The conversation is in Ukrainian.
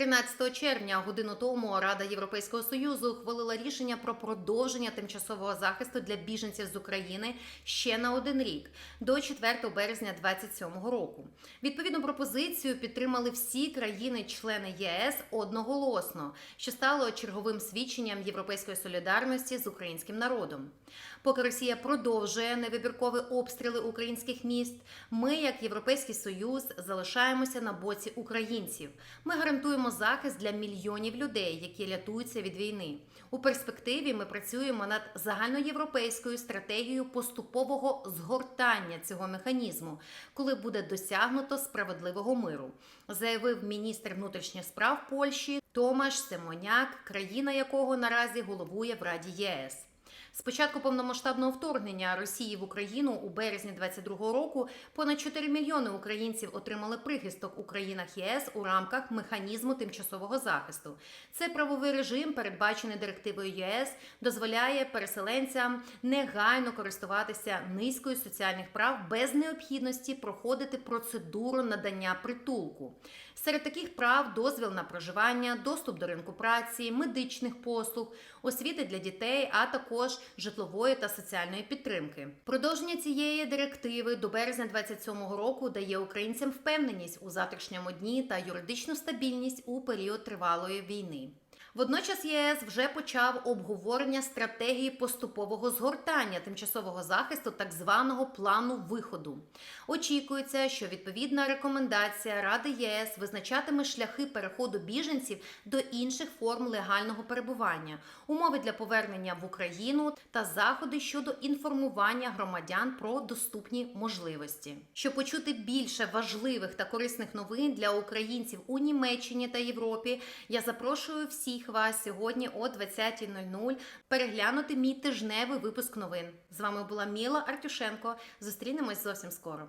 13 червня, годину тому, Рада Європейського союзу ухвалила рішення про продовження тимчасового захисту для біженців з України ще на один рік до 4 березня 2027 року. Відповідну пропозицію підтримали всі країни-члени ЄС одноголосно, що стало черговим свідченням європейської солідарності з українським народом. Поки Росія продовжує невибіркові обстріли українських міст, ми, як Європейський Союз, залишаємося на боці українців. Ми гарантуємо захист для мільйонів людей, які рятуються від війни. У перспективі ми працюємо над загальноєвропейською стратегією поступового згортання цього механізму, коли буде досягнуто справедливого миру, заявив міністр внутрішніх справ Польщі Томаш Семоняк, країна якого наразі головує в Раді ЄС. З початку повномасштабного вторгнення Росії в Україну у березні 22-го року понад 4 мільйони українців отримали прихисток у країнах ЄС у рамках механізму тимчасового захисту. Це правовий режим, передбачений директивою ЄС, дозволяє переселенцям негайно користуватися низкою соціальних прав без необхідності проходити процедуру надання притулку. Серед таких прав дозвіл на проживання, доступ до ринку праці, медичних послуг, освіти для дітей, а також житлової та соціальної підтримки. Продовження цієї директиви до березня 27-го року дає українцям впевненість у завтрашньому дні та юридичну стабільність у період тривалої війни. Водночас ЄС вже почав обговорення стратегії поступового згортання тимчасового захисту так званого плану виходу. Очікується, що відповідна рекомендація Ради ЄС визначатиме шляхи переходу біженців до інших форм легального перебування, умови для повернення в Україну та заходи щодо інформування громадян про доступні можливості. Щоб почути більше важливих та корисних новин для українців у Німеччині та Європі, я запрошую всіх вас сьогодні о 20.00 переглянути мій тижневий випуск новин. З вами була Міла Артюшенко. Зустрінемось зовсім скоро.